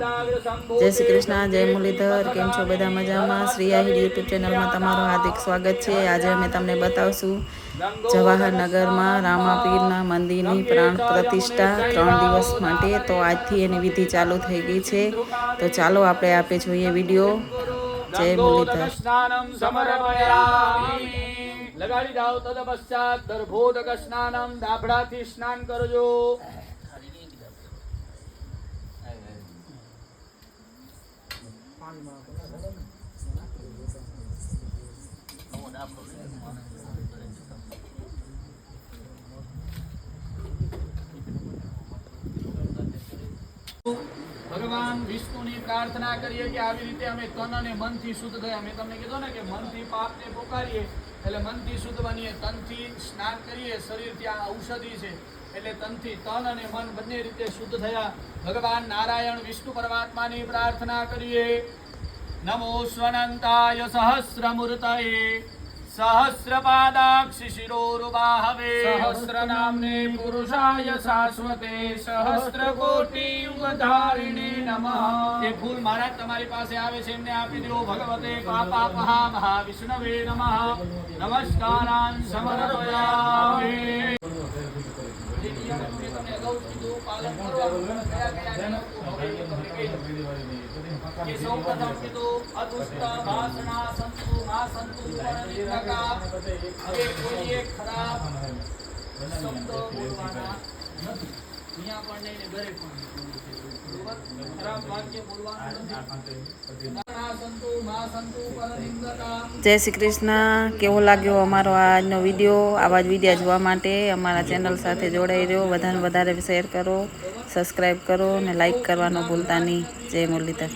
જય શ્રી કૃષ્ણ જય મુરલીધર કેમ છો બધા મજામાં? શ્રી આહિર યુટ્યુબ ચેનલમાં તમારું હાર્દિક સ્વાગત છે. આજે અમે તમને બતાવશું જવાહરનગરમાં રામાપીરના મંદિરની પ્રાણ પ્રતિષ્ઠા ત્રણ દિવસ માટે તો આજથી એની વિધિ ચાલુ થઈ ગઈ છે. તો ચાલો આપણે આપે જોઈએ વીડિયો. જય મુરલીધર. લગાડી દાવ તદ પશ્ચાત દર્ભોદક સ્નાનમ દાભડાથી સ્નાન કરજો. ભગવાન વિષ્ણુની પ્રાર્થના કરીએ કે આવી રીતે અમે તન અને મનથી શુદ્ધ થયા. મેં તમને કીધું ને કે મનથી પાપને પોકારીએ. એટલે મનથી શુદ્ધ બનીએ તનથી સ્નાન કરીએ, શરીરથી આ ઔષધિ છે, એટલે તનથી તન અને મન બંને રીતે શુદ્ધ થયા. ભગવાન નારાયણ વિષ્ણુ પરમાત્માની પ્રાર્થના કરીએ. નમો સ્વનંતાય સહસ્રમૂર્તયે. સહસ્રપાદાક્ષ શિરોરુબાહવે સહસ્રનામ્ને પુરુષાય શાશ્વતે સહસ્રકોટિ યુગધારિણે નમઃ એ ફૂલ મહારાજ તમારી પાસે આવે છે એમને આપી દો ભગવતે પાપાપહા મહાવિષ્ણવે નમઃ। નમસ્કારાન સમર્પયામિ જે નિયમોનું મેં તમને અગાઉ કીધું. કે અતુષ્ટ ભાષણા જય શ્રી કૃષ્ણ. કેવો લાગ્યો અમારો આજનો વીડિયો આવા જ વિડીયા જોવા માટે અમારા ચેનલ સાથે જોડાઈ રહ્યો. વધારે વધારે શેર કરો સબસ્ક્રાઈબ કરો અને લાઈક કરવાનું ભૂલતા નહીં. જય મુરલીધર.